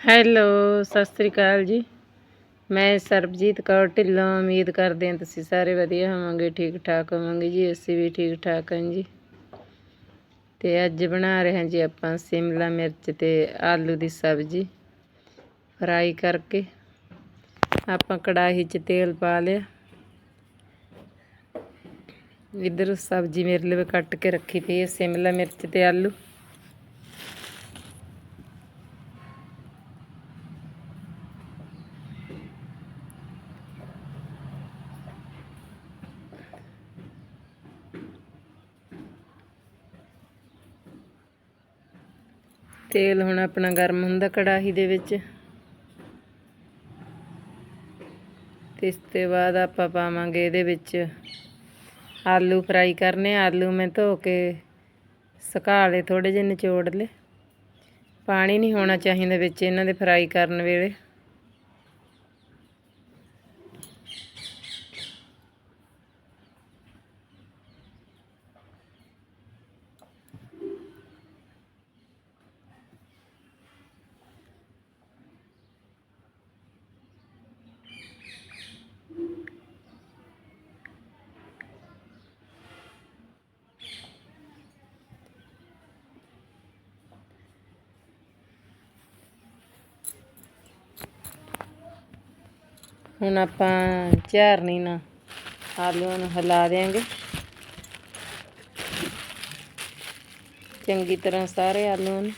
Hello, Sat Sri ਅਕਾਲ ਜੀ। ਮੈਂ ਸਰਬਜੀਤ ਕੌਰ ਢਿੱਲੋਂ, ਉਮੀਦ ਕਰਦੇ ਹਾਂ ਤੁਸੀਂ ਸਾਰੇ ਵਧੀਆ ਹੋਵੋਗੇ ਠੀਕ ਠਾਕ ਹੋਵੋਗੇ ਜੀ, ਅਸੀਂ ਵੀ ਠੀਕ ਠਾਕ ਹਾਂ ਜੀ। ਤੇ ਅੱਜ ਬਣਾ ਰਹੇ ਹਾਂ ਜੀ ਆਪਾਂ ਸਿਮਲਾ ਮਿਰਚ ਤੇ ਆਲੂ ਦੀ ਸਬਜ਼ੀ। ਫਰਾਈ ਕਰਕੇ ਆਪਾਂ ਕੜਾਹੀ 'ਚ ਤੇਲ ਪਾ ਲਿਆ। ਇੱਧਰ ਸਬਜ਼ੀ ਮੇਰੇ ਲਈ ਕੱਟ ਕੇ ਰੱਖੀ ਪਈ ਹੈ, ਸਿਮਲਾ ਮਿਰਚ ਤੇ ਆਲੂ। ਤੇਲ ਹੁਣ ਆਪਣਾ ਗਰਮ ਹੁੰਦਾ ਕੜਾਹੀ ਦੇ ਵਿੱਚ। ਤੇ ਇਸ ਤੋਂ ਬਾਅਦ ਆਪਾਂ ਪਾਵਾਂਗੇ ਇਹਦੇ ਵਿੱਚ ਆਲੂ ਫਰਾਈ ਕਰਨੇ ਆਲੂ ਮੈਂ ਧੋ ਕੇ ਸੁਕਾ ਲਏ ਥੋੜੇ ਜਿਹੇ ਨਿਚੋੜ ਲਏ। ਪਾਣੀ ਨਹੀਂ ਹੋਣਾ ਚਾਹੀਦਾ ਵਿੱਚ ਇਹਨਾਂ ਦੇ ਫਰਾਈ ਕਰਨ ਵੇਲੇ। ਹੁਣ ਆਪਾਂ ਝਾਰਨੀ ਨਾਲ ਆਲੂਆਂ ਨੂੰ ਹਿਲਾ ਦੇਾਂਗੇ ਚੰਗੀ ਤਰ੍ਹਾਂ ਸਾਰੇ ਆਲੂਆਂ ਨੂੰ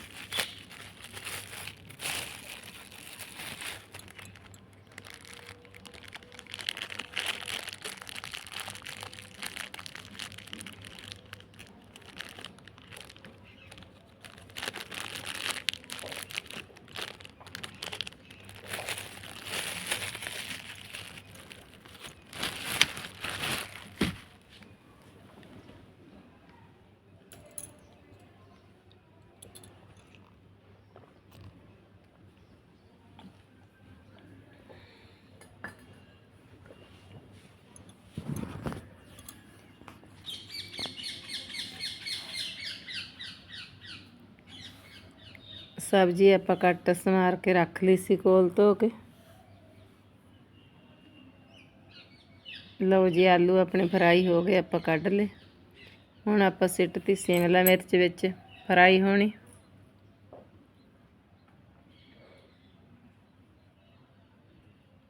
ਸਬਜ਼ੀ ਆਪਾਂ ਕੱਟ ਸਮਾਰ ਕੇ ਰੱਖ ਲਈ ਸੀ ਕੋਲ ਧੋ ਕੇ। ਲਓ ਜੀ, ਆਲੂ ਆਪਣੇ ਫਰਾਈ ਹੋ ਗਏ, ਆਪਾਂ ਕੱਢ ਲਏ। ਹੁਣ ਆਪਾਂ ਸਿੱਟਤੀ ਸ਼ਿਮਲਾ ਮਿਰਚ ਵਿੱਚ, ਫਰਾਈ ਹੋਣੀ।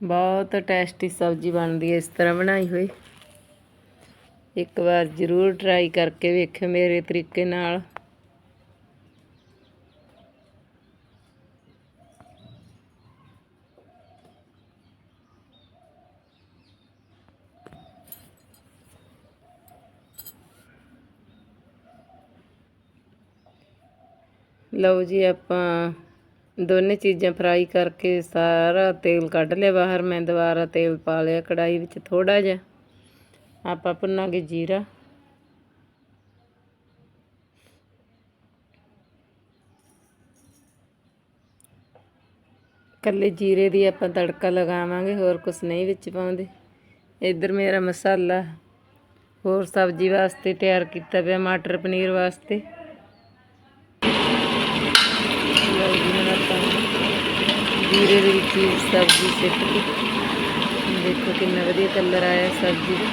ਬਹੁਤ ਟੇਸਟੀ ਸਬਜ਼ੀ ਬਣਦੀ ਹੈ, ਇਸ ਤਰ੍ਹਾਂ ਬਣਾਈ ਹੋਈ। ਇੱਕ ਵਾਰ ਜ਼ਰੂਰ ਟਰਾਈ ਕਰਕੇ ਵੇਖਿਓ ਮੇਰੇ ਤਰੀਕੇ ਨਾਲ। ਲਓ ਜੀ, ਆਪਾਂ ਦੋਨੇ ਚੀਜ਼ਾਂ ਫਰਾਈ ਕਰਕੇ ਸਾਰਾ ਤੇਲ ਕੱਢ ਲਿਆ ਬਾਹਰ। ਮੈਂ ਦੁਬਾਰਾ ਤੇਲ ਪਾ ਲਿਆ ਕੜਾਈ ਵਿੱਚ ਥੋੜਾ ਜਿਹਾ। ਆਪਾਂ ਭੁੰਨਾਂਗੇ ਜੀਰਾ। ਕੱਲੇ ਜੀਰੇ ਦੀ ਆਪਾਂ ਤੜਕਾ ਲਗਾਵਾਂਗੇ, ਹੋਰ ਕੁਝ ਨਹੀਂ ਵਿੱਚ ਪਾਉਂਦੇ। ਇੱਧਰ ਮੇਰਾ ਮਸਾਲਾ ਹੋਰ ਸਬਜ਼ੀ ਵਾਸਤੇ ਤਿਆਰ ਕੀਤਾ ਪਿਆ, ਮਟਰ ਪਨੀਰ ਵਾਸਤੇ ਲਓ ਜੀ ਹੁਣ ਆਪਾਂ ਜੀਰੇ ਦੇ ਵਿੱਚ ਸਬਜ਼ੀ ਸਿੱਟ ਕੇ ਦੇਖੋ ਕਿੰਨਾ ਵਧੀਆ ਕਲਰ ਆਇਆ ਸਬਜ਼ੀ ਦਾ।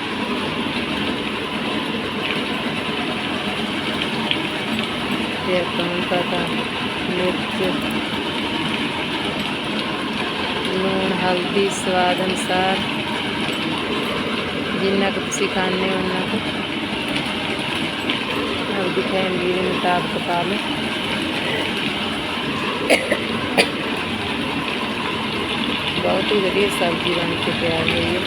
ਤੇ ਆਪਾਂ ਪਤਾ ਮਿਰਚ। ਲੂਣ, ਹਲਦੀ, ਸਵਾਦ ਅਨੁਸਾਰ। ਜਿੰਨਾ ਕੁ ਤੁਸੀਂ ਖਾਣੇ ਹੋ ਉਹਨਾਂ ਕੁ। ਆਪਦੀ ਫੈਮਿਲੀ ਦੇ ਮੁਤਾਬਕ ਪਾ ਲਓ। ਬਹੁਤ ਹੀ ਵਧੀਆ ਸਬਜ਼ੀ ਬਣ ਕੇ ਤਿਆਰ ਹੋਈ ਹੈ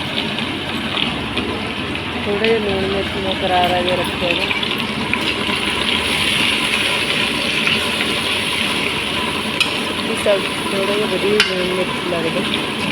ਥੋੜਾ ਜਿਹਾ ਲੂਣ ਮਿਰਚ ਨੂੰ ਕਰਾਰਾ ਜਿਹਾ ਰੱਖਿਆ ਹੈ ਇਹ ਸਭ ਥੋੜਾ ਜਿਹਾ ਵਧੀਆ ਲੂਣ ਮਿਰਚ ਲੱਗਦਾ।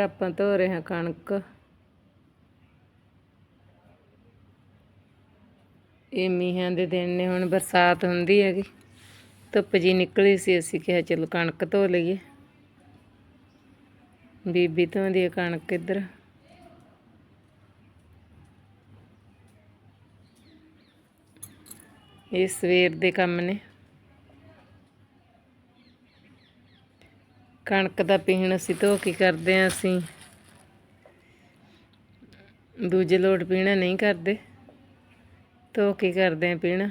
ਆਪਾਂ ਧੋ ਰਹੇ ਹਾਂ ਕਣਕ। ਇਹ ਮੀਂਹਾਂ ਦੇ ਦਿਨ ਨੇ, ਹੁਣ ਬਰਸਾਤ ਹੁੰਦੀ ਹੈਗੀ। ਧੁੱਪ ਜੀ ਨਿਕਲੀ ਸੀ, ਅਸੀਂ ਕਿਹਾ ਚਲੋ ਕਣਕ ਧੋ ਲਈਏ। ਬੀਬੀ ਧੋਂਦੀ ਹੈ ਕਣਕ ਇੱਧਰ। ਇਹ ਸਵੇਰ ਦੇ ਕੰਮ ਨੇ। ਕਣਕ ਦਾ ਪੀਣ ਅਸੀਂ ਧੋ ਕੇ ਕਰਦੇ ਹਾਂ ਅਸੀਂ? ਦੂਜੇ ਲੋਟ ਪੀਣਾ ਨਹੀਂ ਕਰਦੇ। ਧੋ ਕੇ ਕਰਦੇ ਹਾਂ ਪੀਣਾ?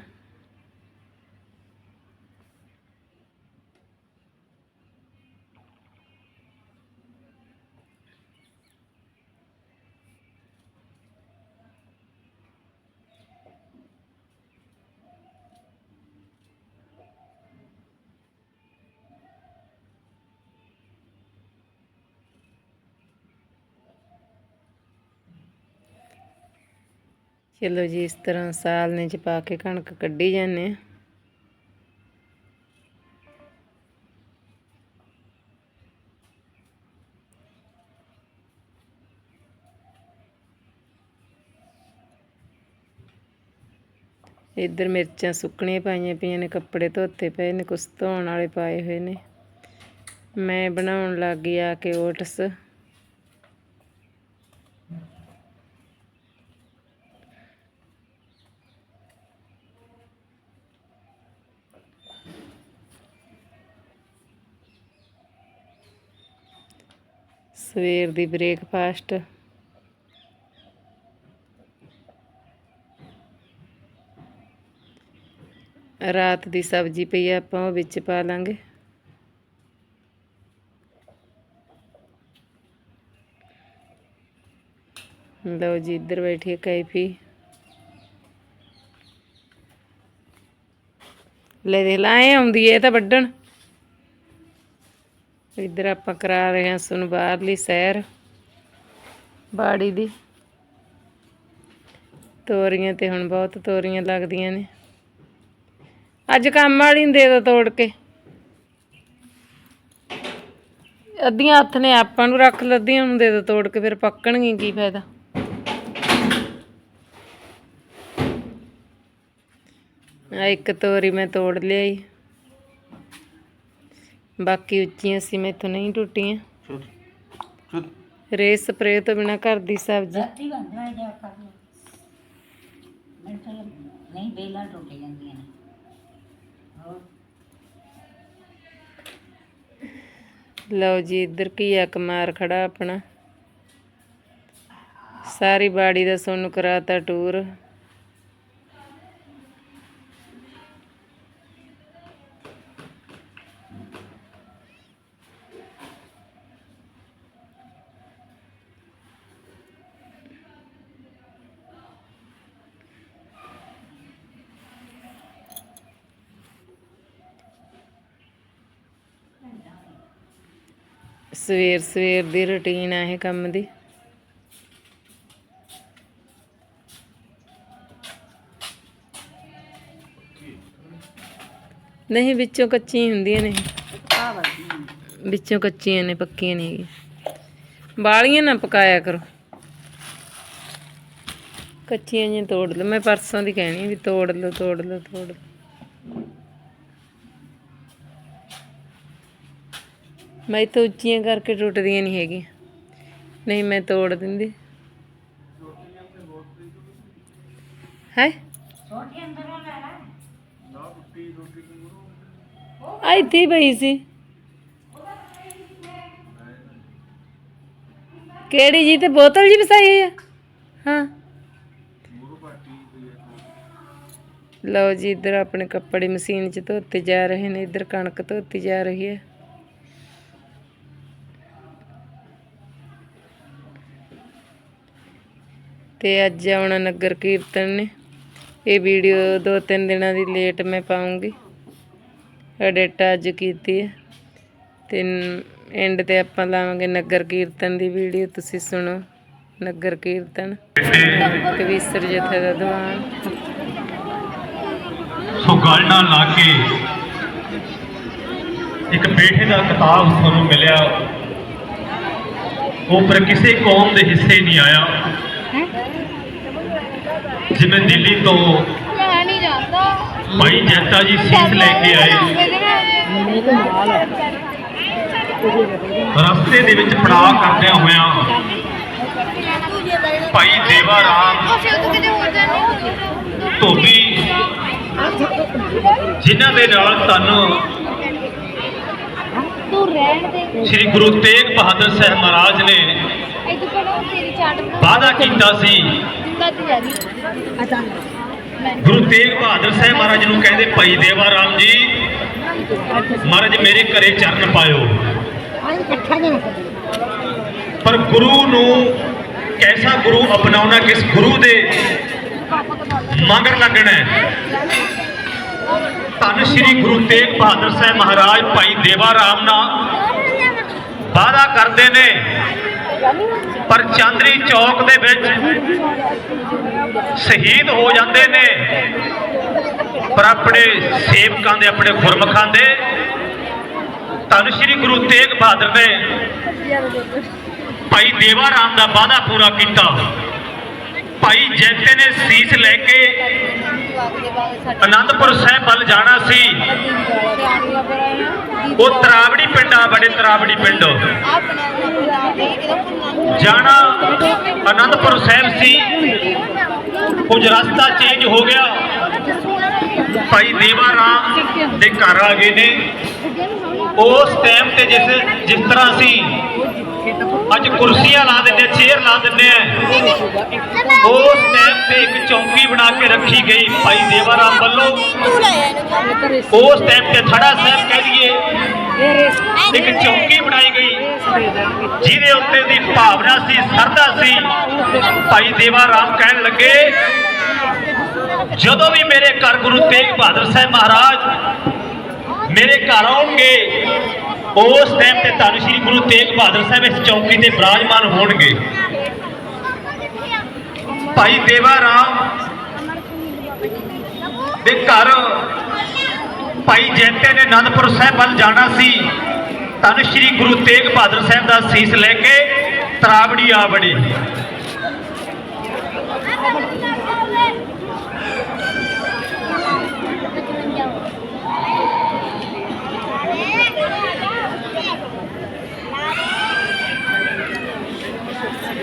ਚਲੋ ਜੀ, ਇਸ ਤਰ੍ਹਾਂ ਸਾਲਨੇ ਚ ਪਾ ਕੇ ਕਣਕ ਕੱਢੀ ਜਾਂਦੇ ਆ। ਇੱਧਰ ਮਿਰਚਾਂ ਸੁੱਕਣੀਆਂ ਪਾਈਆਂ ਪਈਆਂ ਨੇ, ਕੱਪੜੇ ਧੋਤੇ ਪਏ ਨੇ, ਕੁਛ ਧੋਣ ਵਾਲੇ ਪਾਏ ਹੋਏ ਨੇ। ਮੈਂ ਬਣਾਉਣ ਲੱਗ ਗਈ ਆ ਕੇ ਓਟਸ। ਸਵੇਰ ਦੀ ਬ੍ਰੇਕਫਾਸਟ। ਰਾਤ ਦੀ ਸਬਜ਼ੀ ਪਈ ਆ, ਆਪਾਂ ਉਹ ਵਿੱਚ ਪਾ ਲਾਂਗੇ। ਲਓ ਜੀ, ਇੱਧਰ ਬੈਠੀ ਹੈ ਕੈਫੀ। ਲੈ ਦੇ ਲਾਏ ਆਉਂਦੀ ਏ ਤਾਂ ਤਾਂ ਵੱਢਣ ਇੱਧਰ ਆਪਾਂ ਕਰਾ ਰਹੇ ਹਾਂ ਸੁਣ ਬਾਹਰਲੀ ਸੈਰ। ਬਾੜੀ ਦੀ। ਤੋਰੀਆਂ ਤੇ ਹੁਣ ਬਹੁਤ ਤੋਰੀਆਂ ਲੱਗਦੀਆਂ ਨੇ। ਅੱਜ ਕੰਮ ਵਾਲੀ ਨੂੰ ਦੇ ਦੋ ਤੋੜ ਕੇ। ਅੱਧੀਆਂ ਹੱਥ ਨੇ ਆਪਾਂ ਨੂੰ ਰੱਖ ਲੱਦੀਆਂ ਨੂੰ ਦੇ ਦੋ ਤੋੜ ਕੇ, ਫਿਰ ਪੱਕਣਗੀਆਂ ਕੀ ਫਾਇਦਾ। ਆ ਇੱਕ ਤੋਰੀ ਮੈਂ ਤੋੜ ਲਿਆਈ। ਬਾਕੀ ਉੱਚੀਆਂ ਸੀ ਮੈਥੋਂ ਨਹੀਂ ਟੁੱਟੀਆਂ। ਛੁੱਟ ਛੁੱਟ ਰੇ ਸਪਰੇ ਤੋਂ ਬਿਨਾ ਘਰ ਦੀ ਸਬਜ਼ੀ। ਰਾਤੀ ਬੰਦਾ ਜਾ ਕਰ ਲਓ ਮੈਨੂੰ ਤਾਂ ਨਹੀਂ ਬੇਲਾਂ ਟੁੱਟ ਜਾਂਦੀਆਂ ਨੇ। ਹੋਰ? ਲਓ ਜੀ ਇੱਧਰ ਘੀਆ ਕਮਾਰ ਖੜਾ ਆਪਣਾ। ਸਾਰੀ ਬਾੜੀ ਦਾ ਸੋਨੂੰ ਕਰਾਤਾ ਟੂਰ ਸਵੇਰ ਸਵੇਰ ਦੀ ਰੁਟੀਨ ਆ ਇਹ ਕੰਮ ਦੀ। ਨਹੀਂ, ਵਿੱਚੋਂ ਕੱਚੀਆਂ ਹੁੰਦੀਆਂ ਨੇ। ਵਿੱਚੋਂ ਕੱਚੀਆਂ ਨੇ, ਪੱਕੀਆਂ ਨਹੀਂ ਹੈਗੀਆਂ। ਬਾਲੀਆਂ ਨਾ ਪਕਾਇਆ ਕਰੋ। ਕੱਚੀਆਂ ਜਿਹੀਆਂ ਤੋੜ ਲਓ। ਮੈਂ ਪਰਸੋਂ ਦੀ ਕਹਿਣੀ ਵੀ ਤੋੜ ਲਓ ਤੋੜ ਲਓ ਤੋੜ ਲਓ। ਮੈਂ ਤਾਂ ਉੱਚੀਆਂ ਕਰਕੇ ਟੁੱਟਦੀਆਂ ਨਹੀਂ ਹੈਗੀਆਂ। ਨਹੀਂ, ਮੈਂ ਤੋੜ ਦਿੰਦੀ। ਹੈ? ਛੋਟੀ ਅੰਦਰੋਂ ਲੈ ਲੈ ਆ ਇੱਥੇ ਹੀ ਪਈ ਸੀ। ਕਿਹੜੀ ਜੀ? ਤੇ ਬੋਤਲ ਜੀ ਵਸਾਈ ਹੋਈ ਆ? ਹਾਂ। ਲਓ ਜੀ, ਇੱਧਰ ਆਪਣੇ ਕੱਪੜੇ ਮਸ਼ੀਨ 'ਚ ਧੋਤੇ ਜਾ ਰਹੇ ਨੇ, ਇੱਧਰ ਕਣਕ ਧੋਤੀ ਜਾ ਰਹੀ ਹੈ। ਤੇ ਅੱਜ ਆਉਣਾ ਨਗਰ ਕੀਰਤਨ ਨੇ। ਇਹ ਵੀਡੀਓ ਦੋ ਤਿੰਨ ਦਿਨਾਂ ਦੀ ਲੇਟ ਮੈਂ ਪਾਉਂਗੀ। ਐਡਿਟ ਅੱਜ ਕੀਤੀ ਹੈ। ਤੇ ਐਂਡ ਤੇ ਆਪਾਂ ਲਾਵਾਂਗੇ ਨਗਰ ਕੀਰਤਨ ਦੀ ਵੀਡੀਓ। ਤੁਸੀਂ ਸੁਣੋ ਨਗਰ ਕੀਰਤਨ। ਕਵੀਸਰ ਜਥੇ ਦਾ ਦੀਵਾਨ। ਸੋ ਗੱਲ ਨਾਲ ਲਾ ਕੇ ਇੱਕ ਬੇਟੇ ਦਾ ਕਿਤਾਬ ਤੁਹਾਨੂੰ ਮਿਲਿਆ। ਉਹ ਪਰ ਕਿਸੇ ਕੌਮ ਦੇ ਹਿੱਸੇ ਨਹੀਂ ਆਇਆ। ਜਿਵੇਂ ਦਿੱਲੀ ਤੋਂ ਮੈਂ ਨਹੀਂ ਜਾਂਦਾ ਭਾਈ ਜੈਤਾ ਜੀ ਸੀਸ ਲੈ ਕੇ ਆਏ। ਰਸਤੇ ਦੇ ਵਿੱਚ ਪੜਾਅ ਕਰਦਿਆਂ ਹੋਇਆਂ ਭਾਈ ਦੇਵਾ ਰਾਮ ਕਿਤੇ ਹੋਰ ਜਾਣਾ ਧੋਬੀ ਜਿਨ੍ਹਾਂ ਦੇ ਨਾਲ ਧੰਨ ਤੂੰ ਰਹਿਣ ਦੇ। ਸ੍ਰੀ ਗੁਰੂ ਤੇਗ ਬਹਾਦਰ ਸਾਹਿਬ ਮਹਾਰਾਜ ਨੇ ਇਹ ਤੂੰ ਵਾਅਦਾ ਕੀਤਾ ਸੀ। ਗੁਰੂ ਤੇਗ ਬਹਾਦਰ ਸਾਹਿਬ ਮਹਾਰਾਜ ਨੂੰ ਕਹਿੰਦੇ ਭਾਈ ਦੇਵਾ ਰਾਮ ਜੀ ਮਹਾਰਾਜ ਮੇਰੇ ਘਰੇ ਚਰਨ ਪਾਇਓ। ਪਰ ਗੁਰੂ ਨੂੰ ਕੈਸਾ ਗੁਰੂ ਅਪਣਾਉਣਾ ਕਿਸ ਗੁਰੂ ਦੇ ਮਗਰ ਲੱਗਣਾ ਹੈ? ਧੰਨ ਸ੍ਰੀ ਗੁਰੂ ਤੇਗ ਬਹਾਦਰ ਸਾਹਿਬ ਮਹਾਰਾਜ ਭਾਈ ਦੇਵਾ ਰਾਮ ਨਾਲ ਵਾਅਦਾ ਕਰਦੇ ਨੇ। ਪਰ ਚਾਂਦਨੀ ਚੌਕ ਦੇ ਵਿੱਚ ਸ਼ਹੀਦ ਹੋ ਜਾਂਦੇ ਨੇ। ਪਰ ਆਪਣੇ ਸੇਵਕਾਂ ਦੇ, ਆਪਣੇ ਗੁਰਮਖਾਂ ਦੇ, ਧੰਨ ਸ੍ਰੀ ਗੁਰੂ ਤੇਗ ਬਹਾਦਰ ਨੇ ਭਾਈ ਦੇਵਾ ਰਾਮ ਦਾ ਵਾਅਦਾ ਪੂਰਾ ਕੀਤਾ। ਭਾਈ ਜੈਤੇ ਨੇ ਸੀਸ ਲੈ ਕੇ ਅਨੰਦਪੁਰ ਸਾਹਿਬ ਵੱਲ ਜਾਣਾ ਸੀ। ਉਹ ਤਰਾਵੜੀ ਪਿੰਡ ਆ, ਬੜੇ ਤਰਾਵੜੀ ਪਿੰਡ। ਜਾਣਾ ਅਨੰਦਪੁਰ ਸਾਹਿਬ ਸੀ। ਕੁਝ ਰਸਤਾ ਚੇਂਜ ਹੋ ਗਿਆ। ਭਾਈ ਦੇਵਾ ਰਾਮ ਦੇ ਘਰ ਆ ਗਏ ਨੇ। ਉਸ ਟਾਈਮ ਤੇ ਜਿਸ ਜਿਸ ਤਰ੍ਹਾਂ ਸੀ ਅੱਜ ਕੁਰਸੀਆਂ ਲਾ ਦਿੰਦੇ ਚੇਅਰ ਲਾ ਦਿੰਦੇ ਆ। ਉਸ ਟਾਈਮ ਤੇ ਇੱਕ ਚੌਂਕੀ ਬਣਾ ਕੇ ਰੱਖੀ ਗਈ ਭਾਈ ਦੇਵਾ ਰਾਮ ਵੱਲੋਂ। ਉਸ ਟਾਈਮ ਤੇ ਥੜਾ ਸਾਹਿਬ ਕਹਿ ਦਈਏ, ਇੱਕ ਚੌਂਕੀ ਬਣਾਈ ਗਈ। ਜਿਹਦੇ ਉੱਤੇ ਦੀ ਭਾਵਨਾ ਸੀ ਸਰਦਾ ਸੀ। ਭਾਈ ਦੇਵਾ ਰਾਮ ਕਹਿਣ ਲੱਗੇ, ਜਦੋਂ ਵੀ ਮੇਰੇ ਘਰ ਗੁਰੂ ਤੇਗ ਬਹਾਦਰ ਸਾਹਿਬ ਮਹਾਰਾਜ ਮੇਰੇ ਘਰ ਆਉਣਗੇ ਉਸ ਟਾਈਮ ਤੇ ਧੰਨ ਸ਼੍ਰੀ ਗੁਰੂ ਤੇਗ ਬਹਾਦਰ ਸਾਹਿਬ ਇਸ ਚੌਂਕੀ ਤੇ ਬਿਰਾਜਮਾਨ ਹੋਣਗੇ। ਭਾਈ ਦੇਵਾ ਰਾਮ ਦੇ ਘਰ ਭਾਈ ਜੈਤੇ ਨੇ ਅਨੰਦਪੁਰ ਸਾਹਿਬ ਵੱਲ ਜਾਣਾ ਸੀ। ਧੰਨ ਸ਼੍ਰੀ ਗੁਰੂ ਤੇਗ ਬਹਾਦਰ ਸਾਹਿਬ ਦਾ ਸੀਸ ਲੈ ਕੇ ਤਰਾਵੜੀ ਆ ਬੜੀ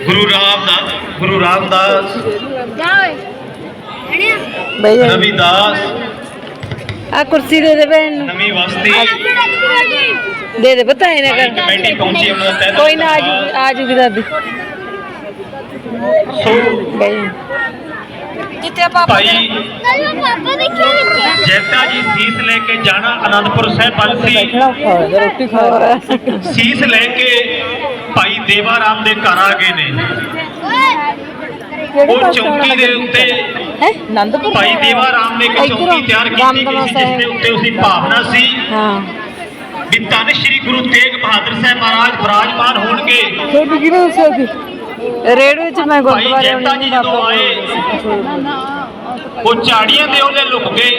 ਗੁਰੂ ਰਾਮਦਾਸ ਗੁਰੂ ਰਾਮਦਾਸ। ਜਾ ਓਏ ਰਵਿਦਾਸ। ਆ ਕੁਰਸੀ ਦੇ ਦੇ ਭੈਣ ਨੂੰ। ਨਵੀਂ ਵਸਤੀ ਦੇ ਦੇ ਪਤਾ ਇਹਨੇ ਸਾਰੀ ਕਰ। ਕਮੇਟੀ ਪਹੁੰਚੀ ਉਹਨਾਂ ਦਾ ਕੋਈ ਨਾ ਆ ਧੰਨਵਾਦ। ਜੂ ਆ ਜੂਗੀ ਦਾਦੀ। ਸੋ ਬਈ। ਜਿੱਥੇ ਪਾਪਾ ਭਾਈ ਜੈਤਾ ਜੀ ਸੀਸ ਲੈ ਕੇ ਜਾਣਾ ਅਨੰਦਪੁਰ ਸਾਹਿਬ ਵੱਲ ਸੀ। ਰੋਟੀ ਖਾ ਸੀਸ ਲੈ ਕੇ ਭਾਈ ਦੇਵਾ ਰਾਮ ਦੇ ਘਰ ਆ ਗਏ ਨੇ। ਉਹ ਚੌਂਕੀ ਦੇ ਉੱਤੇ ਹੈ? ਭਾਈ ਦੇਵਾ ਰਾਮ ਨੇ ਇੱਕ ਚੌਂਕੀ ਤਿਆਰ ਕੀਤੀ ਗਈ ਜਿਸ ਦੇ ਉੱਤੇ ਉਸਦੀ ਭਾਵਨਾ ਸੀ। ਹਾਂ। ਵੀ ਧੰਨ ਸ਼੍ਰੀ ਗੁਰੂ ਤੇਗ ਬਹਾਦਰ ਸਾਹਿਬ ਮਹਾਰਾਜ ਬਿਰਾਜਮਾਨ ਹੋਣਗੇ। ਛੋਟੀ ਕਿਹਨੇ ਦੱਸਿਆ ਸੀ? ਰੇੜਵੇ ਚ ਮੈਂ ਗੁਰਦੁਆਰੇ ਜੀ ਜਦੋਂ ਆਏ ਉਹ ਝਾੜੀਆਂ ਦੇ ਉਹਲੇ ਲੁਕ ਗਏ।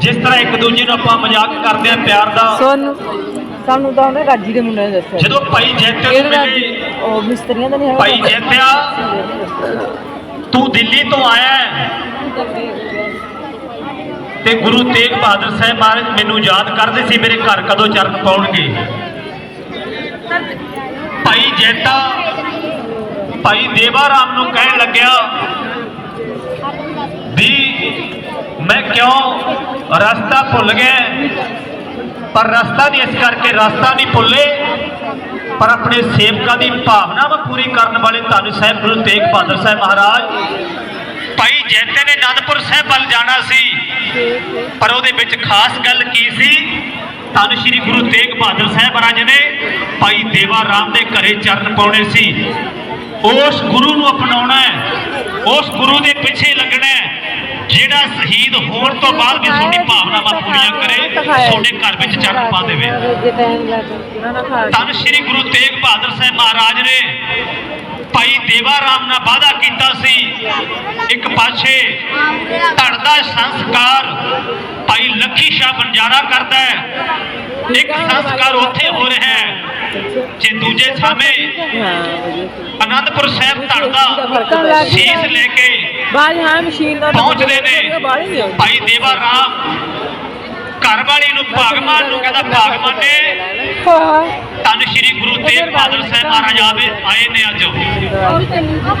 ਜਿਸ ਤਰ੍ਹਾਂ ਇੱਕ ਦੂਜੇ ਨੂੰ ਆਪਾਂ ਮਜ਼ਾਕ ਕਰਦੇ ਆ ਪਿਆਰ ਦਾ। ਸੋਨੂੰ ਸਾਨੂੰ ਤਾਂ ਉਹਨੇ ਰਾਜੀ ਦੇ ਮੁੰਡੇ ਨੇ ਦੱਸਿਆ ਜਦੋਂ ਭਾਈ ਜੈਤੇ ਨੂੰ ਕਿਹੜੇ ਮਿਲੇ ਉਹ ਮਿਸਤਰੀਆਂ ਦਾ ਨਹੀਂ ਭਾਈ ਜੈਤਿਆ ਤੂੰ ਦਿੱਲੀ ਤੋਂ ਆਇਆ ਹੈ। ਤੇ ਗੁਰੂ ਤੇਗ ਬਹਾਦਰ ਸਾਹਿਬ ਮਹਾਰਾਜ ਮੈਨੂੰ ਯਾਦ ਕਰਦੇ ਸੀ ਮੇਰੇ ਘਰ ਕਦੋਂ ਚਰਨ ਪਾਉਣਗੇ। ਭਾਈ ਜੈਤਾ ਭਾਈ ਦੇਵਾ ਰਾਮ ਨੂੰ ਕਹਿਣ ਲੱਗਿਆ ਵੀ ਮੈਂ ਕਿਉਂ ਰਸਤਾ ਭੁੱਲ ਗਿਆ? ਪਰ ਰਸਤਾ ਨਹੀਂ, ਇਸ ਕਰਕੇ ਰਸਤਾ ਨਹੀਂ ਭੁੱਲੇ। ਪਰ ਆਪਣੇ ਸੇਵਕਾਂ ਦੀ ਭਾਵਨਾਵਾਂ ਪੂਰੀ ਕਰਨ ਵਾਲੇ ਧੰਨ ਸਾਹਿਬ ਗੁਰੂ ਤੇਗ ਬਹਾਦਰ ਸਾਹਿਬ ਮਹਾਰਾਜ। ਭਾਈ ਜੈਤੇ ਨੇ ਅਨੰਦਪੁਰ ਸਾਹਿਬ ਵੱਲ ਜਾਣਾ ਸੀ, ਪਰ ਉਹਦੇ ਵਿੱਚ ਖਾਸ ਗੱਲ ਕੀ ਸੀ? ਧੰਨ ਸ਼੍ਰੀ ਗੁਰੂ ਤੇਗ ਬਹਾਦਰ ਸਾਹਿਬ ਮਹਾਰਾਜ ਨੇ ਭਾਈ ਦੇਵਾ ਰਾਮ ਦੇ ਘਰੇ ਚਰਨ ਪਾਉਣੇ ਸੀ। ਉਸ ਗੁਰੂ ਨੂੰ ਅਪਣਾਉਣਾ ਹੈ, ਉਸ ਗੁਰੂ ਦੇ ਪਿੱਛੇ ਲੱਗਣਾ ਹੈ। ਜਿਹੜਾ ਸ਼ਹੀਦ ਹੋਣ ਤੋਂ ਬਾਅਦ ਵੀ ਤੁਹਾਡੀ ਭਾਵਨਾਵਾਂ ਪੂਰੀਆਂ ਕਰੇ ਤੁਹਾਡੇ ਘਰ ਵਿੱਚ ਚਰਨ ਪਾ ਦੇਵੇ। ਧੰਨ ਸ਼੍ਰੀ ਗੁਰੂ ਤੇਗ ਬਹਾਦਰ ਸਾਹਿਬ ਮਹਾਰਾਜ ਨੇ ਭਾਈ ਦੇਵਾ ਰਾਮ ਨਾਲ ਵਾਅਦਾ ਕੀਤਾ ਸੀ। ਇੱਕ ਪਾਸੇ ਧੜ ਦਾ ਸੰਸਕਾਰ ਭਾਈ ਲੱਖੀ ਸ਼ਾਹ ਬੰਜਾਰਾ ਕਰਦਾ ਹੈ। ਇੱਕ ਸੰਸਕਾਰ ਉੱਥੇ ਹੋ ਰਿਹਾ ਹੈ ਜੇ ਦੂਜੇ ਥਾਵੇਂ ਅਨੰਦਪੁਰ ਸਾਹਿਬ ਧੜ ਦਾ ਸੀਸ ਲੈ ਕੇ ਬਾਜ ਹਾਂ ਮਸ਼ੀਨ ਨਾਲ ਪਹੁੰਚਦੇ ਨੇ। ਭਾਈ ਦੇਵਾ ਰਾਮ। ਘਰ ਵਾਲੀ ਨੂੰ ਭਾਗਮਾਨ ਨੂੰ ਕਹਿੰਦਾ ਭਾਗਮਾਨ ਨੇ ਧੰਨ ਸ਼੍ਰੀ ਗੁਰੂ ਤੇਗ ਬਹਾਦਰ ਸਾਹਿਬ ਮਹਾਰਾਜ ਆਵੇ ਆਏ ਨੇ ਅੱਜ।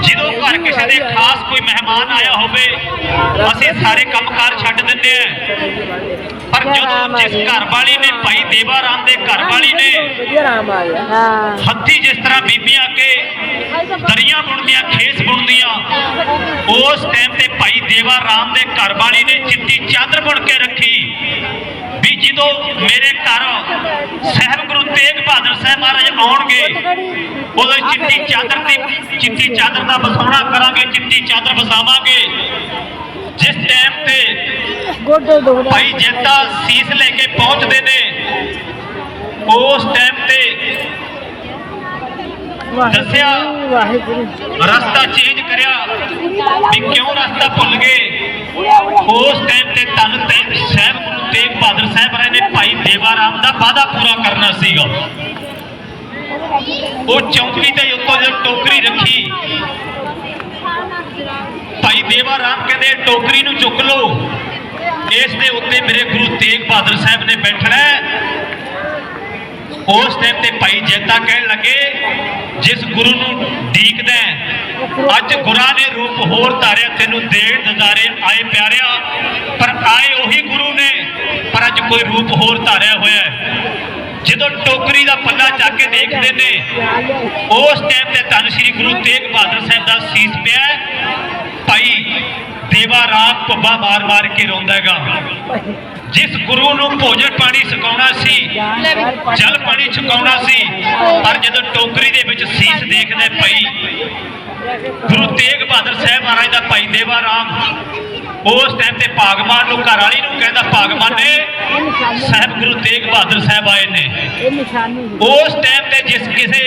ਜਦੋਂ ਘਰ ਕਿਸੇ ਦੇ ਖਾਸ ਕੋਈ ਮਹਿਮਾਨ ਆਇਆ ਹੋਵੇ ਅਸੀਂ ਸਾਰੇ ਕੰਮਕਾਰ ਛੱਡ ਦਿੰਦੇ ਆ ਪਰ ਜਦੋਂ ਜਿਸ ਘਰ ਵਾਲੀ ਨੇ ਭਾਈ ਦੇਵਾ ਰਾਮ ਦੇ ਘਰ ਵਾਲੀ ਨੇ ਹੱਥੀ ਜਿਸ ਤਰ੍ਹਾਂ ਬੀਬੀਆਂ ਕੇ ਦਰੀਆਂ ਬੁਣਦੀਆਂ ਖੇਸ ਬੁਣਦੀਆਂ ਉਸ ਟਾਈਮ ਤੇ ਭਾਈ ਦੇਵਾ ਰਾਮ ਦੇ ਘਰ ਵਾਲੀ ਨੇ ਚਿੱਟੀ ਚਾਦਰ ਬੁਣ ਕੇ ਰੱਖੀ। ਜਦੋਂ ਮੇਰੇ ਘਰ ਸਹਿਬ ਗੁਰੂ ਤੇਗ ਬਹਾਦਰ ਸਾਹਿਬ ਮਹਾਰਾਜ ਆਉਣਗੇ, ਉਦੋਂ ਚਿੱਟੀ ਚਾਦਰ ਦੀ ਚਿੱਟੀ ਚਾਦਰ ਦਾ ਵਸਾਉਣਾ ਕਰਾਂਗੇ ਚਿੱਟੀ ਚਾਦਰ ਵਸਾਵਾਂਗੇ। ਜਿਸ ਟਾਈਮ ਤੇ ਗੋਡੇ ਦੋ ਭਾਈ ਜੇਤਾ ਸੀਸ ਲੈ ਕੇ ਪਹੁੰਚਦੇ ਨੇ, ਉਸ ਟਾਈਮ ਤੇ ਦੱਸਿਆ, ਰਸਤਾ ਚੇਂਜ ਕਰਿਆ ਵੀ ਕਿਉਂ ਰਸਤਾ ਭੁੱਲ ਗਏ? ਉਸ ਟਾਈਮ ਤੇ ਤਨ ਤੇ ਸਾਹਿਬ, ਗੁਰੂ ਤੇਗ ਬਹਾਦਰ ਸਾਹਿਬ ਰਾਏ ਨੇ ਭਾਈ ਦੇਵਾ ਰਾਮ ਦਾ ਵਾਅਦਾ ਪੂਰਾ ਕਰਨਾ ਸੀਗਾ। ਉਹ ਚੌਂਕੀ ਤੇ ਉੱਤੋਂ ਜਦ ਟੋਕਰੀ ਰੱਖੀ, ਭਾਈ ਦੇਵਾ ਰਾਮ ਕਹਿੰਦੇ, ਟੋਕਰੀ ਨੂੰ ਚੁੱਕ ਲਓ। ਇਸ ਦੇ ਉੱਤੇ ਮੇਰੇ ਗੁਰੂ ਤੇਗ ਬਹਾਦਰ ਸਾਹਿਬ ਨੇ ਬੈਠਣਾ ਹੈ। ਉਸ ਟਾਈਮ ਤੇ ਭਾਈ ਜੈਤਾ ਕਹਿਣ ਲੱਗੇ, ਜਿਸ ਗੁਰੂ ਨੂੰ ਡੀਕਦਾ ਅੱਜ ਗੁਰਾਂ ਨੇ ਰੂਪ ਹੋਰ ਧਾਰਿਆ, ਤੈਨੂੰ ਦੇਣ ਦਜ਼ਾਰੇ ਆਏ ਪਿਆਰਿਆ, ਪਰ ਆਏ ਉਹੀ ਗੁਰੂ ਨੇ, ਪਰ ਅੱਜ ਕੋਈ ਰੂਪ ਹੋਰ ਧਾਰਿਆ ਹੋਇਆ ਹੈ। ਜਦੋਂ ਟੋਕਰੀ ਦਾ ਪੱਲਾ ਚੱਕ ਕੇ ਦੇਖਦੇ ਨੇ, ਉਸ ਟਾਈਮ ਤੇ ਧੰਨ ਸ਼੍ਰੀ ਗੁਰੂ ਤੇਗ ਬਹਾਦਰ ਸਾਹਿਬ ਦਾ ਸੀਸ ਪਿਆ ਭਾਈ ਦੇਵਾ ਰਾਮ ਭੱਬਾ ਮਾਰ ਮਾਰ ਕੇ ਰੋਂਦਾ ਹੈਗਾ। ਜਿਸ ਗੁਰੂ ਨੂੰ ਭੋਜਨ ਪਾਣੀ ਛਕਾਉਣਾ ਸੀ, ਜਲ ਪਾਣੀ ਛਕਾਉਣਾ ਸੀ, ਪਰ ਜਦੋਂ ਟੋਕਰੀ ਦੇ ਵਿੱਚ ਸੀਸ ਦੇਖਦੇ ਭਾਈ ਗੁਰੂ ਤੇਗ ਬਹਾਦਰ ਸਾਹਿਬ ਮਹਾਰਾਜ ਦਾ ਭਾਈ ਦੇਵਾ ਰਾਮ, ਉਸ ਟਾਈਮ ਤੇ ਭਾਗਵਾਨ ਨੂੰ ਘਰ ਵਾਲੀ ਨੂੰ ਕਹਿੰਦਾ ਭਾਗਵਾਨ ਨੇ ਸਾਹਿਬ ਗੁਰੂ ਤੇਗ ਬਹਾਦਰ ਸਾਹਿਬ ਆਏ ਨੇ। ਉਸ ਟਾਈਮ ਤੇ ਜਿਸ ਕਿਸੇ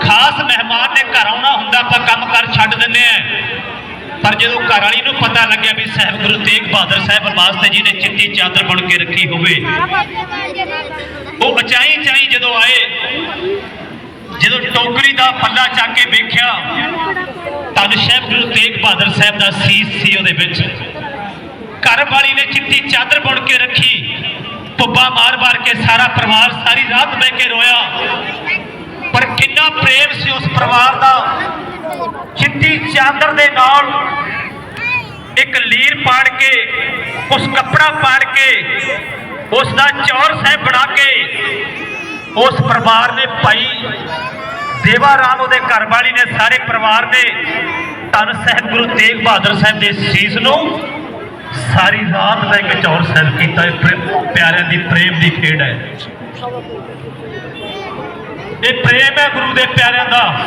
ਖਾਸ ਮਹਿਮਾਨ ਨੇ ਘਰ ਆਉਣਾ ਹੁੰਦਾ, ਆਪਾਂ ਕੰਮ ਕਰ ਛੱਡ ਦਿੰਦੇ ਆ ਪਰ ਜਦੋਂ ਘਰ ਵਾਲੀ ਨੂੰ ਪਤਾ ਲੱਗਿਆ ਵੀ ਸਾਹਿਬ ਗੁਰੂ ਤੇਗ ਬਹਾਦਰ ਸਾਹਿਬ ਵਾਸਤੇ ਜੀ ਨੇ ਚਿੱਟੀ ਚਾਦਰ ਬਣ ਕੇ ਰੱਖੀ ਹੋਵੇ, ਉਹ ਅਚਾਈ ਚਾਈ ਜਦੋਂ ਆਏ, ਜਦੋਂ ਟੋਕਰੀ ਦਾ ਪੱਲਾ ਚੱਕ ਕੇ ਵੇਖਿਆ ਤਨ ਸਾਹਿਬ ਗੁਰੂ ਤੇਗ ਬਹਾਦਰ ਸਾਹਿਬ ਦਾ ਸੀਸ ਸੀ ਉਹਦੇ ਵਿੱਚ। ਘਰ ਵਾਲੀ ਨੇ ਚਿੱਟੀ ਚਾਦਰ ਬਣ ਕੇ ਰੱਖੀ, ਪੁੱਬਾ ਮਾਰ-ਮਾਰ ਕੇ ਸਾਰਾ ਪਰਿਵਾਰ ਸਾਰੀ ਰਾਤ ਬਹਿ ਕੇ ਰੋਇਆ। ਪਰ ਕਿੰਨਾ ਪ੍ਰੇਮ ਸੀ ਉਸ ਪਰਿਵਾਰ ਦਾ। ਚਿੱਟੀ ਚਾਦਰ ਦੇ ਨਾਲ ਇੱਕ ਲੀਰ ਪਾੜ ਕੇ, ਉਸ ਕੱਪੜਾ ਪਾੜ ਕੇ, ਉਸ ਦਾ ਚੌਰ ਸਾਹਿਬ ਬਣਾ ਕੇ, ਉਸ ਪਰਿਵਾਰ ਨੇ ਭਾਈ ਦੇਵਾ ਰਾਮ ਉਹਦੇ ਘਰ ਵਾਲੀ ਨੇ, ਸਾਰੇ ਪਰਿਵਾਰ ਨੇ ਧੰਨ ਸਾਹਿਬ ਗੁਰੂ ਤੇਗ ਬਹਾਦਰ ਸਾਹਿਬ ਦੇ ਸੀਸ ਨੂੰ ਸਾਰੀ ਰਾਤ ਦਾ ਇੱਕ ਚੌਰ ਸਾਹਿਬ ਕੀਤਾ। ਇਹ ਪਿਆਰਿਆਂ ਦੀ ਪ੍ਰੇਮ ਦੀ ਖੇਡ ਹੈ। ਇਹ ਪ੍ਰੇਮ ਹੈ ਗੁਰੂ ਦੇ ਪਿਆਰਿਆਂ ਦਾ।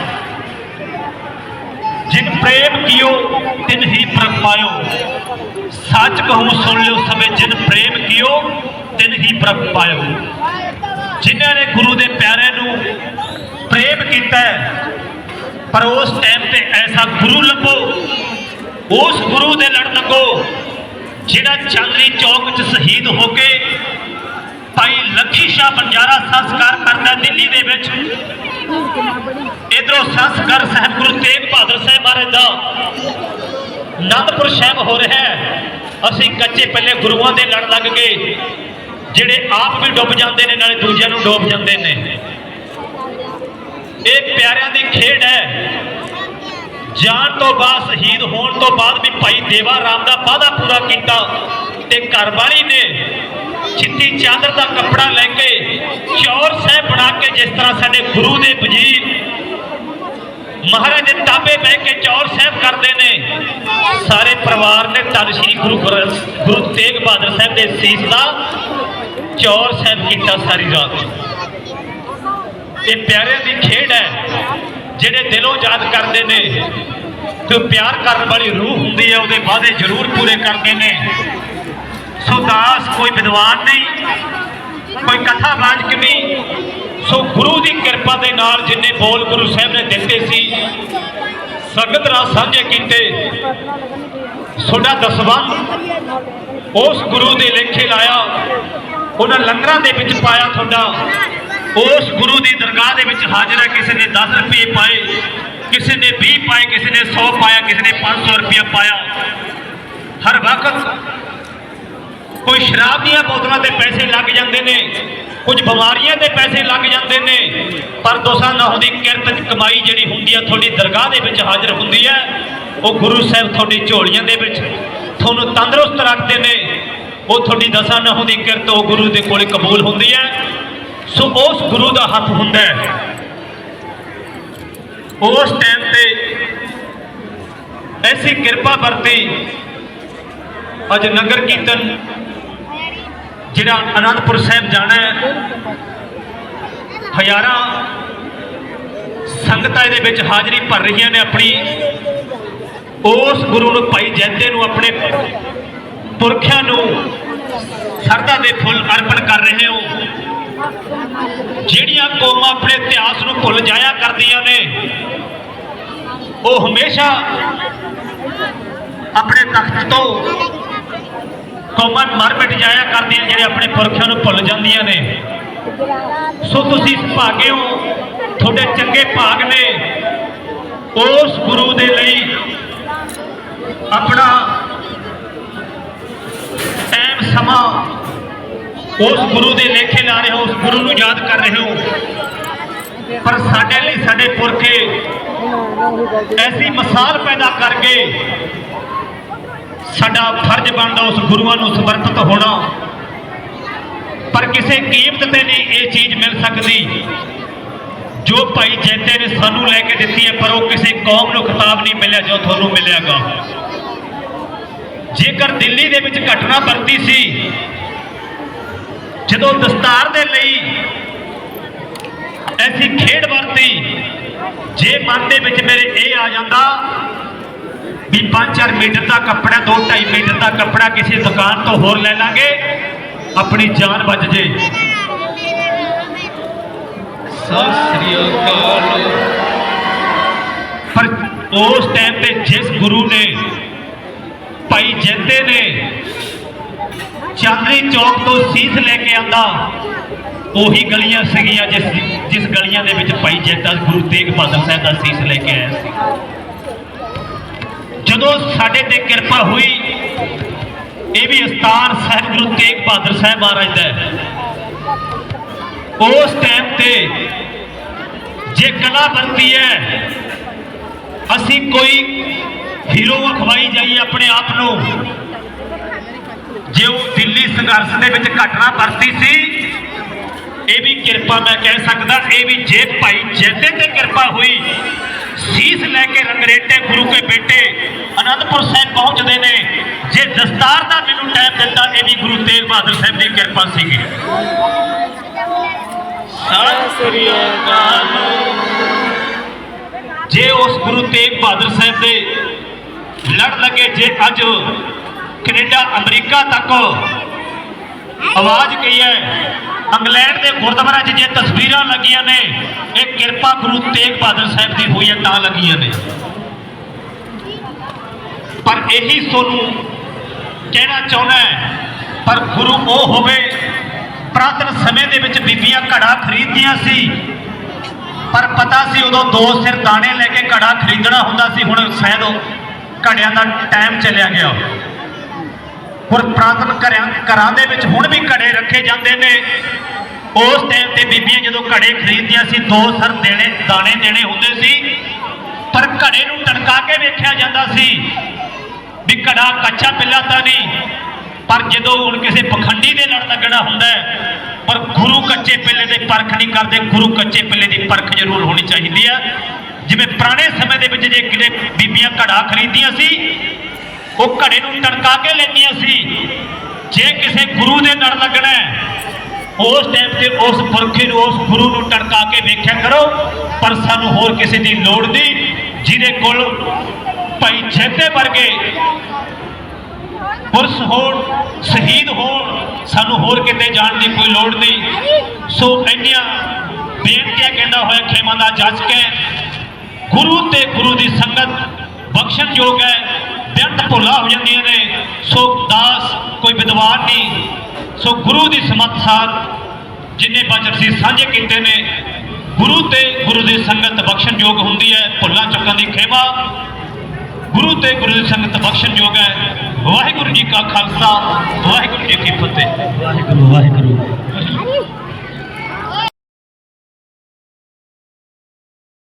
ਜਿਨ ਪ੍ਰੇਮ ਕੀਓ, ਤਿਨ ਹੀ ਪ੍ਰਭ ਪਾਇਓ। ਸੱਚ ਕਹੂੰ, ਸੁਣ ਲਿਓ ਸਭੇ ਜਿਨ ਪ੍ਰੇਮ ਕੀਓ, ਤਿਨ ਹੀ ਪ੍ਰਭ ਪਾਇਓ। ਜਿਨ੍ਹਾਂ ਨੇ ਗੁਰੂ ਦੇ ਪਿਆਰੇ ਨੂੰ ਪ੍ਰੇਮ ਕੀਤਾ ਪਰ ਉਸ ਟਾਈਮ ਤੇ ਐਸਾ ਗੁਰੂ ਲੱਭੋ, ਉਸ ਗੁਰੂ ਦੇ ਲੜ ਲੱਗੋ, ਜਿਹੜਾ ਚਾਂਦਨੀ ਚੌਕ 'ਚ ਸ਼ਹੀਦ ਹੋ ਕੇ ਭਾਈ ਲੱਖੀ ਸ਼ਾਹ ਬੰਜਾਰਾ ਸੰਸਕਾਰ ਕਰਦਾ ਦਿੱਲੀ ਦੇ ਵਿੱਚ ਇਧਰੋਂ ਸੰਸਕਾਰ ਸਾਹਿਬ ਗੁਰੂ ਤੇਗ ਬਹਾਦਰ ਸਾਹਿਬ ਮਹਾਰਾਜ ਦਾ ਆਨੰਦਪੁਰ ਸਾਹਿਬ ਹੋ ਰਿਹਾ ਹੈ। ਅਸੀਂ ਕੱਚੇ ਪੱਲੇ ਗੁਰੂਆਂ ਦੇ ਲੜ ਲੱਗ ਗਏ। ਜਿਹੜੇ ਆਪ ਵੀ ਡੁੱਬ ਜਾਂਦੇ ਨੇ, ਨਾਲੇ ਦੂਜਿਆਂ ਨੂੰ ਡੋਬ ਜਾਂਦੇ ਨੇ। ਇਹ ਪਿਆਰਿਆਂ ਦੀ ਖੇਡ ਹੈ। ਜਾਣ ਤੋਂ ਬਾਅਦ ਸ਼ਹੀਦ ਹੋਣ ਤੋਂ ਬਾਅਦ ਵੀ ਭਾਈ ਦੇਵਾ ਰਾਮ ਦਾ ਵਾਅਦਾ ਪੂਰਾ ਕੀਤਾ। ਤੇ ਘਰਵਾਲੀ ਨੇ ਚਿੱਟੀ ਚਾਦਰ ਦਾ ਕੱਪੜਾ ਲੈ ਕੇ ਚੌਰ ਸਾਹਿਬ ਬਣਾ ਕੇ ਜਿਸ ਤਰ੍ਹਾਂ ਸਾਡੇ ਗੁਰੂ ਦੇ ਵਜ਼ੀਰ ਮਹਾਰਾਜ ਦੇ ਤਾਬੇ ਬਹਿ ਕੇ ਚੌਰ ਸਾਹਿਬ ਕਰਦੇ ਨੇ, ਸਾਰੇ ਪਰਿਵਾਰ ਨੇ ਧੰਨ ਸ਼੍ਰੀ ਗੁਰੂ ਗ੍ਰੰਥ- ਗੁਰੂ ਤੇਗ ਬਹਾਦਰ ਸਾਹਿਬ ਦੇ ਸੀਸ ਦਾ ਚੌਰ ਸਾਹਿਬ ਕੀਤਾ ਸਾਰੀ ਰਾਤ। ਇਹ ਪਿਆਰਿਆਂ ਦੀ ਖੇਡ ਹੈ, ਜਿਹੜੇ ਦਿਲੋਂ ਯਾਦ ਕਰਦੇ ਨੇ ਤੇ ਪਿਆਰ ਕਰਨ ਵਾਲੀ ਰੂਹ ਹੁੰਦੀ ਹੈ, ਉਹਦੇ ਵਾਅਦੇ ਜ਼ਰੂਰ ਪੂਰੇ ਕਰਦੇ ਨੇ। ਕੋਈ ਵਿਦਵਾਨ ਨਹੀਂ, ਕੋਈ ਕਥਾਵਾਚਕ ਨਹੀਂ। ਸੋ ਗੁਰੂ ਦੀ ਕਿਰਪਾ ਦੇ ਨਾਲ ਜਿੰਨੇ ਬੋਲ ਗੁਰੂ ਸਾਹਿਬ ਨੇ ਦਿੱਤੇ ਸੀ, ਸੰਗਤ ਨਾਲ ਸਾਂਝੇ ਕੀਤੇ। ਤੁਹਾਡਾ ਦਸਵੰਧ ਉਸ ਗੁਰੂ ਦੇ ਲੇਖੇ ਲਾਇਆ, ਉਹਨਾਂ ਲੰਗਰਾਂ ਦੇ ਵਿੱਚ ਪਾਇਆ ਤੁਹਾਡਾ। ਉਸ ਗੁਰੂ ਦੀ ਦਰਗਾਹ ਦੇ ਵਿੱਚ ਹਾਜ਼ਰ ਹੈ, ਕਿਸੇ ਨੇ 10 ਰੁਪਏ ਪਾਏ, ਕਿਸੇ ਨੇ 20 ਪਾਏ, ਕਿਸੇ ਨੇ 100 ਪਾਇਆ, ਕਿਸੇ ਨੇ 500 ਰੁਪਇਆ ਪਾਇਆ। ਹਰ ਵਕਤ ਕੋਈ ਸ਼ਰਾਬ ਦੀਆਂ ਬੋਤਲਾਂ ਤੇ ਪੈਸੇ ਲੱਗ ਜਾਂਦੇ ਨੇ, ਕੁਝ ਬਿਮਾਰੀਆਂ ਦੇ ਪੈਸੇ ਲੱਗ ਜਾਂਦੇ ਨੇ, ਪਰ ਦੋਸਾਂ ਨਾ ਹੁੰਦੀ ਕਿਰਤ ਦੀ ਕਮਾਈ ਜਿਹੜੀ ਹੁੰਦੀ ਆ, ਤੁਹਾਡੀ ਦਰਗਾਹ ਦੇ ਵਿੱਚ ਹਾਜ਼ਰ ਹੁੰਦੀ ਹੈ ਉਹ ਗੁਰੂ ਸਾਹਿਬ ਤੁਹਾਡੀ ਝੋਲੀਆਂ ਦੇ ਵਿੱਚ ਤੁਹਾਨੂੰ ਤੰਦਰੁਸਤ ਰੱਖਦੇ ਨੇ, ਉਹ ਤੁਹਾਡੀ ਦਸਾਂ, ਨਾ ਹੁੰਦੀ ਕਿਰਤ, ਉਹ ਗੁਰੂ ਦੇ ਕੋਲੇ ਕਬੂਲ ਹੁੰਦੀ ਹੈ ਸੋ ਉਸ ਗੁਰੂ ਦਾ ਹੱਥ ਹੁੰਦਾ ਹੈ। ਉਸ ਟਾਈਮ ਤੇ ਐਸੀ ਕਿਰਪਾ ਵਰਤੀ, ਅੱਜ ਨਗਰ ਕੀਰਤਨ ਜਿਹੜਾ ਅਨੰਦਪੁਰ ਸਾਹਿਬ ਜਾਣਾ ਹੈ, ਹਜ਼ਾਰਾਂ ਸੰਗਤਾਂ ਇਹਦੇ ਵਿੱਚ ਹਾਜ਼ਰੀ ਭਰ ਰਹੀਆਂ ਨੇ ਆਪਣੀ। ਉਸ ਗੁਰੂ ਨੂੰ, ਭਾਈ ਜੈਤੇ ਨੂੰ, ਆਪਣੇ ਪੁਰਖਿਆਂ ਨੂੰ ਸਰਦਾ ਦੇ ਫੁੱਲ ਅਰਪਣ ਕਰ ਰਹੇ ਹੋ। ਜਿਹੜੀਆਂ ਕੌਮਾਂ ਆਪਣੇ ਇਤਿਹਾਸ ਨੂੰ ਭੁੱਲ ਜਾਇਆ ਕਰਦੀਆਂ ਨੇ, ਉਹ ਹਮੇਸ਼ਾ ਆਪਣੇ ਤਖਤ ਤੋਂ ਕੌਮਾਂ ਮਰ ਮਿਟ ਜਾਇਆ ਕਰਦੀਆਂ ਜਿਹੜੇ ਆਪਣੇ ਪੁਰਖਿਆਂ ਨੂੰ ਭੁੱਲ ਜਾਂਦੀਆਂ ਨੇ। ਸੋ ਤੁਸੀਂ ਭਾਗੇ ਹੋ। ਤੁਹਾਡੇ ਚੰਗੇ ਭਾਗ ਨੇ। ਉਸ ਗੁਰੂ ਦੇ ਲਈ ਆਪਣਾ ਟਾਈਮ, ਸਮਾਂ ਉਸ ਗੁਰੂ ਦੇ ਲੇਖੇ ਲਾ ਰਹੇ ਹੋ, ਉਸ ਗੁਰੂ ਨੂੰ ਯਾਦ ਕਰ ਰਹੇ ਹੋ। ਪਰ ਸਾਡੇ ਲਈ ਸਾਡੇ ਪੁਰਖੇ ਐਸੀ ਮਿਸਾਲ ਪੈਦਾ ਕਰਕੇ ਸਾਡਾ ਫਰਜ਼ ਬਣਦਾ ਉਸ ਗੁਰੂਆਂ ਨੂੰ ਸਮਰਪਿਤ ਹੋਣਾ। ਪਰ ਕਿਸੇ ਕੀਮਤ ਤੇ ਨਹੀਂ ਇਹ ਚੀਜ਼ ਮਿਲ ਸਕਦੀ। ਜੋ ਭਾਈ ਜੈਤੇ ਨੇ ਸਾਨੂੰ ਲੈ ਕੇ ਦਿੱਤੀ ਹੈ, ਪਰ ਉਹ ਕਿਸੇ ਕੌਮ ਨੂੰ ਖਿਤਾਬ ਨਹੀਂ ਮਿਲਿਆ ਜੋ ਤੁਹਾਨੂੰ ਮਿਲਿਆਗਾ। ਜੇਕਰ ਦਿੱਲੀ ਦੇ ਵਿੱਚ ਘਟਨਾ ਵਰਤੀ ਸੀ, ਜਦੋਂ ਦਸਤਾਰ ਦੇ ਲਈ ਐਸੀ ਖੇਡ ਵਰਤੀ, ਜੇ ਮਨ ਦੇ ਵਿੱਚ ਮੇਰੇ ਇਹ ਆ ਜਾਂਦਾ ਵੀ 5-4 ਮੀਟਰ ਦਾ ਕੱਪੜਾ 2-2.5 ਮੀਟਰ ਦਾ ਕੱਪੜਾ ਕਿਸੇ ਦੁਕਾਨ ਤੋਂ ਹੋਰ ਲੈ ਲਾਂਗੇ, ਆਪਣੀ ਜਾਨ ਬਚ ਜੇ। ਸਤਿ ਸ੍ਰੀ ਅਕਾਲ। ਪਰ ਉਸ ਟਾਈਮ ਤੇ ਜਿਸ ਗੁਰੂ ਨੇ, ਭਾਈ ਜੈਤੇ ਨੇ ਚਾਂਦਨੀ ਚੌਕ ਤੋਂ ਸੀਸ ਲੈ ਕੇ ਆਂਦਾ, ਉਹੀ ਗਲੀਆਂ ਸੀਗੀਆਂ ਜਿਸ ਜਿਸ ਗਲੀਆਂ ਦੇ ਵਿੱਚ ਭਾਈ ਜੈਤਾ ਗੁਰੂ ਤੇਗ ਬਹਾਦਰ ਸਾਹਿਬ ਦਾ ਸੀਸ ਲੈ ਕੇ ਆਇਆ ਸੀ। ਜਦੋਂ ਸਾਡੇ ਤੇ ਕਿਰਪਾ ਹੋਈ, ਇਹ ਵੀ ਅਸਥਾਨ ਸਾਹਿਬ ਗੁਰੂ ਤੇਗ ਬਹਾਦਰ ਸਾਹਿਬ ਮਹਾਰਾਜ ਦਾ ਉਸ ਟਾਈਮ ਤੇ ਜੇ ਕਲਾ ਵਰਤੀ ਹੈ, ਅਸੀਂ ਕੋਈ ਹੀਰੋ ਅਖਵਾਈ ਜਾਈਏ ਆਪਣੇ ਆਪ ਨੂੰ। ਜੇ ਉਹ ਦਿੱਲੀ ਸੰਘਰਸ਼ ਦੇ ਵਿੱਚ ਘਟਨਾ ਵਰਤੀ ਸੀ, ਇਹ ਵੀ ਕਿਰਪਾ ਮੈਂ ਕਹਿ ਸਕਦਾ, ਇਹ ਵੀ ਜੇ ਭਾਈ ਜੈਤੇ ਤੇ ਕਿਰਪਾ ਹੋਈ ਸੀਸ ਲੈ ਕੇ ਰੰਗਰੇਟੇ ਗੁਰੂ ਕੇ ਬੇਟੇ ਅਨੰਦਪੁਰ ਸਾਹਿਬ ਪਹੁੰਚਦੇ ਨੇ। ਜੇ ਦਸਤਾਰ ਦਾ ਮੈਨੂੰ ਟਾਈਮ ਦਿੱਤਾ, ਇਹ ਵੀ ਗੁਰੂ ਤੇਗ ਬਹਾਦਰ ਸਾਹਿਬ ਦੀ ਕਿਰਪਾ ਸੀਗੀ। ਸਤਿ ਸ੍ਰੀ ਅਕਾਲ। ਜੇ ਉਸ ਗੁਰੂ ਤੇਗ ਬਹਾਦਰ ਸਾਹਿਬ ਦੇ ਲੜ ਲੱਗੇ, ਜੇ ਅੱਜ ਕੈਨੇਡਾ, ਅਮਰੀਕਾ ਤੱਕ ਆਵਾਜ਼ ਗਈ ਹੈ ਇੰਗਲੈਂਡ ਦੇ ਗੁਰਦੁਆਰਾ 'ਚ ਜੇ ਤਸਵੀਰਾਂ ਲੱਗੀਆਂ ਨੇ, ਇਹ ਕਿਰਪਾ ਗੁਰੂ ਤੇਗ ਬਹਾਦਰ ਸਾਹਿਬ ਦੀ ਹੋਈ ਹੈ, ਤਾਂ ਲੱਗੀਆਂ ਨੇ। ਪਰ ਇਹੀ ਤੁਹਾਨੂੰ ਕਹਿਣਾ ਚਾਹੁੰਦਾ ਪਰ ਗੁਰੂ ਉਹ ਹੋਵੇ, ਪ੍ਰਾਤਨ ਸਮੇਂ ਦੇ ਵਿੱਚ ਬੀਬੀਆਂ ਘੜਾ ਖਰੀਦਦੀਆਂ ਸੀ। ਪਰ ਪਤਾ ਸੀ ਉਦੋਂ ਦੋ ਸਿਰ ਦਾਣੇ ਲੈ ਕੇ ਘੜਾ ਖਰੀਦਣਾ ਹੁੰਦਾ ਸੀ, ਹੁਣ ਸ਼ਾਇਦ ਉਹ ਘੜਿਆਂ ਦਾ ਟਾਈਮ ਚਲਿਆ ਗਿਆ। ਪਰ ਪ੍ਰਾਤਨ ਘਰਾਂ ਘਰਾਂ ਦੇ ਵਿੱਚ ਹੁਣ ਵੀ ਘੜੇ ਰੱਖੇ ਜਾਂਦੇ ਨੇ। ਉਸ ਟਾਈਮ ਤੇ ਬੀਬੀਆਂ ਜਦੋਂ ਘੜੇ ਖਰੀਦਦੀਆਂ ਸੀ, ਦੋ ਸਰ ਦੇਣੇ, ਦਾਣੇ ਦੇਣੇ ਹੁੰਦੇ ਸੀ। ਪਰ ਘੜੇ ਨੂੰ ਟਣਕਾ ਕੇ ਵੇਖਿਆ ਜਾਂਦਾ ਸੀ ਵੀ ਘੜਾ ਕੱਚਾ ਪਿੱਲਾ ਤਾਂ ਨਹੀਂ, ਪਰ ਜਦੋਂ ਹੁਣ ਕਿਸੇ ਪਖੰਡੀ ਦੇ ਲੜ ਲੱਗਣਾ ਹੁੰਦਾ ਪਰ ਗੁਰੂ ਕੱਚੇ ਪਿੱਲੇ ਦੇ ਪਰਖ ਨਹੀਂ ਕਰਦੇ, ਗੁਰੂ ਕੱਚੇ ਪਿੱਲੇ ਦੀ ਪਰਖ ਜ਼ਰੂਰ ਹੋਣੀ ਚਾਹੀਦੀ ਹੈ। ਜਿਵੇਂ ਪੁਰਾਣੇ ਸਮੇਂ ਦੇ ਵਿੱਚ ਜੇ ਕਿਤੇ ਬੀਬੀਆਂ ਘੜਾ ਖਰੀਦੀਆਂ ਸੀ ਉਹ ਘੜੇ ਨੂੰ ਟਣਕਾ ਕੇ ਲੈਂਦੀਆਂ ਸੀ। ਜੇ ਕਿਸੇ ਗੁਰੂ ਦੇ ਲੜ ਲੱਗਣਾ ਉਸ ਟਾਈਮ ਤੇ ਉਸ ਪੁਰਖੇ ਨੂੰ, ਉਸ ਗੁਰੂ ਨੂੰ ਟਣਕਾ ਕੇ ਵੇਖਿਆ ਕਰੋ, ਪਰ ਸਾਨੂੰ ਹੋਰ ਕਿਸੇ ਦੀ ਲੋੜ ਨਹੀਂ, ਜਿਹਦੇ ਕੋਲ ਭਾਈ ਛੇਤੇ ਵਰਗੇ ਪੁਰਸ਼ ਹੋਣ, ਸ਼ਹੀਦ ਹੋਣ, ਸਾਨੂੰ ਹੋਰ ਕਿਤੇ ਜਾਣ ਦੀ ਕੋਈ ਲੋੜ ਨਹੀਂ। ਸੋ ਇੰਨੀਆਂ ਬੇਨਤੀਆਂ ਕਹਿੰਦਾ ਹੋਇਆ, ਖੇਮਾਂ ਦਾ ਜੱਜ ਕੇ ਗੁਰੂ ਤੇ ਗੁਰੂ ਦੀ ਸੰਗਤ ਬਖਸ਼ਣਯੋਗ ਹੈ। ਬਿਰਤ ਭੁੱਲਾ ਹੋ ਜਾਂਦੀਆਂ ਨੇ, ਸੋ ਦਾਸ ਕੋਈ ਵਿਦਵਾਨ ਨਹੀਂ। ਸੋ ਗੁਰੂ ਦੀ ਸਮਤ ਸਾਥ ਜਿੰਨੇ ਬਚਨ ਸੀ ਸਾਂਝੇ ਕੀਤੇ ਨੇ, ਗੁਰੂ ਤੇ ਗੁਰੂ ਦੀ ਸੰਗਤ ਬਖਸ਼ਣ ਯੋਗ ਹੁੰਦੀ ਹੈ, ਭੁੱਲਾਂ ਚੁੱਕਣ ਦੀ ਖੇਵਾ। ਗੁਰੂ ਤੇ ਗੁਰੂ ਦੀ ਸੰਗਤ ਬਖਸ਼ਣਯੋਗ ਹੈ। ਵਾਹਿਗੁਰੂ ਜੀ ਕਾ ਖਾਲਸਾ, ਵਾਹਿਗੁਰੂ ਜੀ ਕੀ ਫਤਿਹ। ਵਾਹਿਗੁਰੂ ਵਾਹਿਗੁਰੂ।